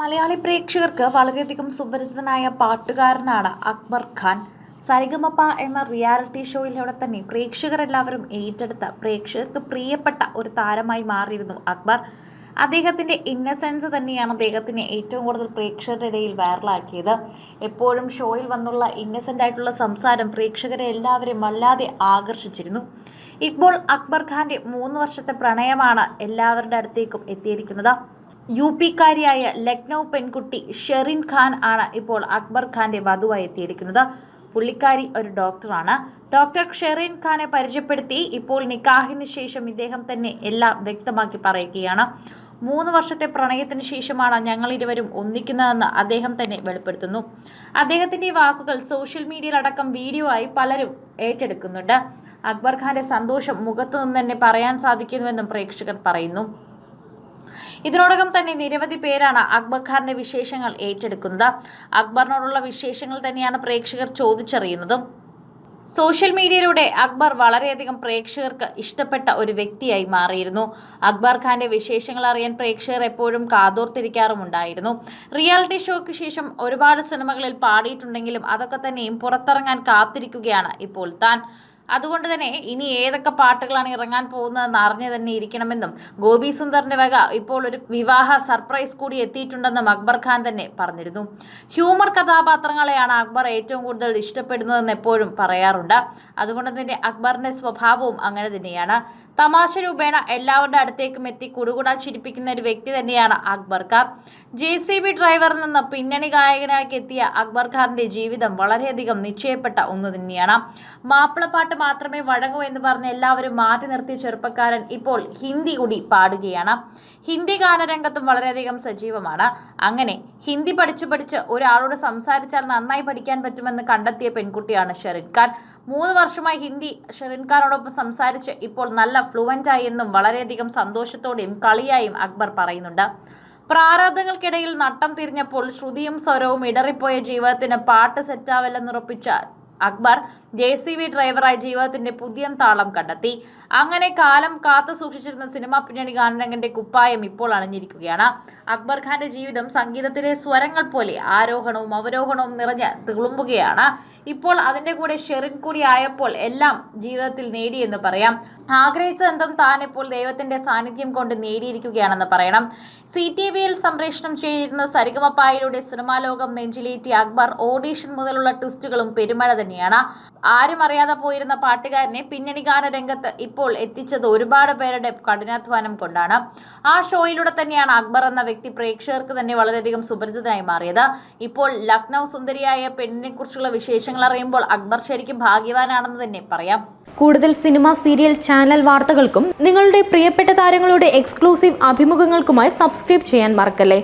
മലയാളി പ്രേക്ഷകർക്ക് വളരെയധികം സുപരിചിതനായ പാട്ടുകാരനാണ് അക്ബർ ഖാൻ. സരിഗമപ്പ എന്ന റിയാലിറ്റി ഷോയിലൂടെ തന്നെ പ്രേക്ഷകരെല്ലാവരും ഏറ്റെടുത്ത പ്രേക്ഷകർക്ക് പ്രിയപ്പെട്ട ഒരു താരമായി മാറിയിരുന്നു അക്ബർ. അദ്ദേഹത്തിന്റെ ഇന്നസെൻസ് തന്നെയാണ് അദ്ദേഹത്തിനെ ഏറ്റവും കൂടുതൽ പ്രേക്ഷകരുടെ ഇടയിൽ വൈറലാക്കിയത് എപ്പോഴും ഷോയിൽ വന്നുള്ള ഇന്നസെന്റ് ആയിട്ടുള്ള സംസാരം പ്രേക്ഷകരെ എല്ലാവരെയും വല്ലാതെ ആകർഷിച്ചിരുന്നു. ഇപ്പോൾ അക്ബർ ഖാന്റെ മൂന്ന് വർഷത്തെ പ്രണയമാണ് എല്ലാവരുടെ അടുത്തേക്കും എത്തിയിരിക്കുന്നത്. യു പിക്കാരിയായ ലക്നൗ പെൺകുട്ടി ഷെറിൻ ഖാൻ ആണ് ഇപ്പോൾ അക്ബർ ഖാന്റെ വധുവായി എത്തിയിരിക്കുന്നത്. പുള്ളിക്കാരി ഒരു ഡോക്ടറാണ് ഡോക്ടർ ഷെറിൻ ഖാനെ പരിചയപ്പെടുത്തി ഇപ്പോൾ നിക്കാഹിന് ശേഷം ഇദ്ദേഹം തന്നെ എല്ലാം വ്യക്തമാക്കി പറയുകയാണ്. മൂന്ന് വർഷത്തെ പ്രണയത്തിന് ശേഷമാണ് ഞങ്ങൾ ഇരുവരും ഒന്നിക്കുന്നതെന്ന് അദ്ദേഹം തന്നെ വെളിപ്പെടുത്തുന്നു. അദ്ദേഹത്തിന്റെ വാക്കുകൾ സോഷ്യൽ മീഡിയയിലടക്കം വീഡിയോ ആയി പലരും ഏറ്റെടുക്കുന്നുണ്ട്. അക്ബർ ഖാന്റെ സന്തോഷം മുഖത്തു നിന്ന് തന്നെ പറയാൻ സാധിക്കുന്നുവെന്നും പ്രേക്ഷകർ പറയുന്നു. ഇതിനോടകം തന്നെ നിരവധി പേരാണ് അക്ബർ ഖാന്റെ വിശേഷങ്ങൾ ഏറ്റെടുക്കുന്നത്. അക്ബറിനോടുള്ള വിശേഷങ്ങൾ തന്നെയാണ് പ്രേക്ഷകർ ചോദിച്ചറിയുന്നതും. സോഷ്യൽ മീഡിയയിലൂടെ അക്ബർ വളരെയധികം പ്രേക്ഷകർക്ക് ഇഷ്ടപ്പെട്ട ഒരു വ്യക്തിയായി മാറിയിരുന്നു. അക്ബർ ഖാന്റെ വിശേഷങ്ങൾ അറിയാൻ പ്രേക്ഷകർ എപ്പോഴും കാതോർത്തിരിക്കാറുമുണ്ടായിരുന്നു. റിയാലിറ്റി ഷോയ്ക്ക് ശേഷം ഒരുപാട് സിനിമകളിൽ പാടിയിട്ടുണ്ടെങ്കിലും അതൊക്കെ തന്നെയും പുറത്തിറങ്ങാൻ കാത്തിരിക്കുകയാണ് ഇപ്പോൾ താൻ. അതുകൊണ്ട് തന്നെ ഇനി ഏതൊക്കെ പാട്ടുകളാണ് ഇറങ്ങാൻ പോകുന്നതെന്ന് അറിഞ്ഞു തന്നെ ഇരിക്കണമെന്നും ഗോപി സുന്ദറിന്റെ വക ഇപ്പോൾ ഒരു വിവാഹ സർപ്രൈസ് കൂടി എത്തിയിട്ടുണ്ടെന്നും അക്ബർ ഖാൻ തന്നെ പറഞ്ഞിരുന്നു. ഹ്യൂമർ കഥാപാത്രങ്ങളെയാണ് അക്ബർ ഏറ്റവും കൂടുതൽ ഇഷ്ടപ്പെടുന്നതെന്ന് എപ്പോഴും പറയാറുണ്ട്. അതുകൊണ്ട് തന്നെ അക്ബറിന്റെ സ്വഭാവവും അങ്ങനെ തന്നെയാണ്. തമാശ രൂപേണ എല്ലാവരുടെ അടുത്തേക്കും എത്തി കുടുകുടാ ചിരിപ്പിക്കുന്ന ഒരു വ്യക്തി തന്നെയാണ് Akbar Khan. J C B ഡ്രൈവറിൽ നിന്ന് പിന്നണി ഗായകനാക്കി എത്തിയ അക്ബർ ഖാന്റെ ജീവിതം വളരെയധികം നിശ്ചയപ്പെട്ട ഒന്ന് തന്നെയാണ്. മാപ്പിളപ്പാട്ട് മാത്രമേ വഴങ്ങൂ എന്ന് പറഞ്ഞ് എല്ലാവരും മാറ്റി നിർത്തിയ ചെറുപ്പക്കാരൻ ഇപ്പോൾ ഹിന്ദി കൂടി പാടുകയാണ്. ഹിന്ദി ഗാനരംഗത്തും വളരെയധികം സജീവമാണ്. അങ്ങനെ ഹിന്ദി പഠിച്ചു പഠിച്ച് ഒരാളോട് സംസാരിച്ചാൽ നന്നായി പഠിക്കാൻ പറ്റുമെന്ന് കണ്ടെത്തിയ പെൺകുട്ടിയാണ് ഷെറിൻ ഖാൻ. മൂന്ന് വർഷമായി ഹിന്ദി ഷെറിൻ ഖാനോടൊപ്പം സംസാരിച്ച് ഇപ്പോൾ നല്ല ഫ്ലുവന്റ് ആയി എന്നും വളരെയധികം സന്തോഷത്തോടെയും കളിയായും അക്ബർ പറയുന്നുണ്ട്. പ്രാരാധങ്ങൾക്കിടയിൽ നട്ടം തിരിഞ്ഞപ്പോൾ ശ്രുതിയും സ്വരവും ഇടറിപ്പോയ ജീവിതത്തിന് പാട്ട് സെറ്റാവില്ലെന്നുറപ്പിച്ച അക്ബർ ജെ സി വി ഡ്രൈവറായി ജീവിതത്തിന്റെ പുതിയ താളം കണ്ടെത്തി. അങ്ങനെ കാലം കാത്തു സൂക്ഷിച്ചിരുന്ന സിനിമാ പിന്നണി ഗാനരംഗന്റെ കുപ്പായം ഇപ്പോൾ അണിഞ്ഞിരിക്കുകയാണ്. അക്ബർ ഖാന്റെ ജീവിതം സംഗീതത്തിലെ സ്വരങ്ങൾ പോലെ ആരോഹണവും അവരോഹണവും നിറഞ്ഞ് തുളുമ്പുകയാണ്. ഇപ്പോൾ അതിന്റെ കൂടെ ഷെറിൻ കൂടി ആയപ്പോൾ എല്ലാം ജീവിതത്തിൽ നേടിയെന്ന് പറയാം. ആഗ്രഹിച്ചതെന്തും താൻ ഇപ്പോൾ ദൈവത്തിന്റെ സാന്നിധ്യം കൊണ്ട് നേടിയിരിക്കുകയാണെന്ന് പറയണം. സി ടി വിയിൽ സംപ്രേഷണം ചെയ്തിരുന്ന സരിഗമപ്പായിലൂടെ സിനിമാ ലോകം നെഞ്ചിലേറ്റിയ അക്ബർ ഓഡീഷൻ മുതലുള്ള ട്വിസ്റ്റുകളും പെരുമഴ തന്നെയാണ്. ആരും അറിയാതെ പോയിരുന്ന പാട്ടുകാരനെ പിന്നണി ഗാന രംഗത്ത് ഇപ്പോൾ എത്തിച്ചത് ഒരുപാട് പേരുടെ കഠിനാധ്വാനം കൊണ്ടാണ്. ആ ഷോയിലൂടെ തന്നെയാണ് അക്ബർ എന്ന വ്യക്തി പ്രേക്ഷകർക്ക് തന്നെ വളരെയധികം സുപരിചിതനായി മാറിയത്. ഇപ്പോൾ ലക്നൗ സുന്ദരിയായ പെണ്ണിനെ കുറിച്ചുള്ള വിശേഷങ്ങൾ അറിയുമ്പോൾ അക്ബർ ശരിക്കും ഭാഗ്യവാനാണെന്ന് തന്നെ പറയാം. കൂടുതൽ സിനിമ സീരിയൽ ചാനൽ വാർത്തകൾക്കും നിങ്ങളുടെ പ്രിയപ്പെട്ട താരങ്ങളുടെ എക്സ്ക്ലൂസീവ് അഭിമുഖങ്ങൾക്കുമായി സബ്സ്ക്രൈബ് ചെയ്യാൻ മറക്കല്ലേ?